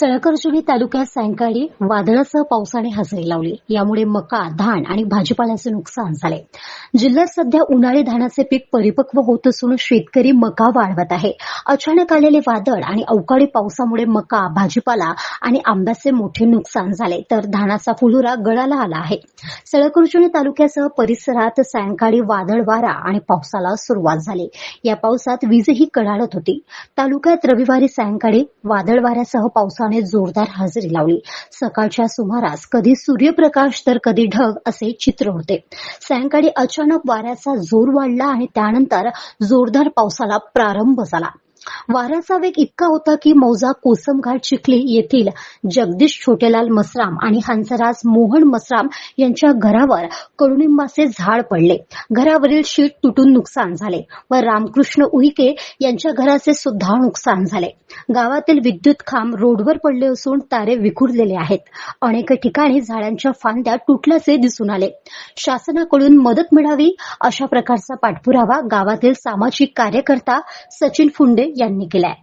सळकर्जुनी तालुक्यात सायंकाळी वादळासह पावसाने हजेरी लावली. यामुळे मका धान आणि भाजीपाल्याचे नुकसान झाले. जिल्ह्यात सध्या उन्हाळी धानाचे पीक परिपक्व होत असून शेतकरी मका वाढवत आहे. अचानक आलेले वादळ आणि अवकाळी पावसामुळे मका भाजीपाला आणि आंब्याचे मोठे नुकसान झाले तर धानाचा फुलोरा गळाला आला आहे. सळकर्जुनी तालुक्यासह परिसरात सायंकाळी वादळ वारा आणि पावसाला सुरुवात झाली. या पावसात वीजही कडाडत होती. तालुक्यात रविवारी सायंकाळी वादळ वाऱ्यासह पावसाने जोरदार हजेरी लावली. सकाळच्या सुमारास कधी सूर्यप्रकाश तर कधी ढग असे चित्र होते. सायंकाळी अचानक वाऱ्याचा जोर वाढला आणि त्यानंतर जोरदार पावसाला प्रारंभ झाला. वाऱ्याचा वेग इतका होता की मौजा कोसमघाट चिखली येथील जगदीश छोटेलाल मसराम आणि हंसराज मोहन मसराम यांच्या घरावर कडुनिंबाचे झाड पडले. घरावरील शीट तुटून नुकसान झाले व रामकृष्ण उईके यांच्या घराचे सुद्धा नुकसान झाले. गावातील विद्युत खांब रोडवर पडले असून तारे विखुरलेले आहेत. अनेक ठिकाणी झाडांच्या फांद्या तुटल्याचे दिसून आले. शासनाकडून मदत मिळावी अशा प्रकारचा पाठपुरावा गावातील सामाजिक कार्यकर्ता सचिन फुंडे यांनी केलाय.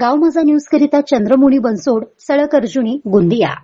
गाव माझा न्यूज करिता चंद्रमुनी बनसोड सळक अर्जुनी गोंदिया.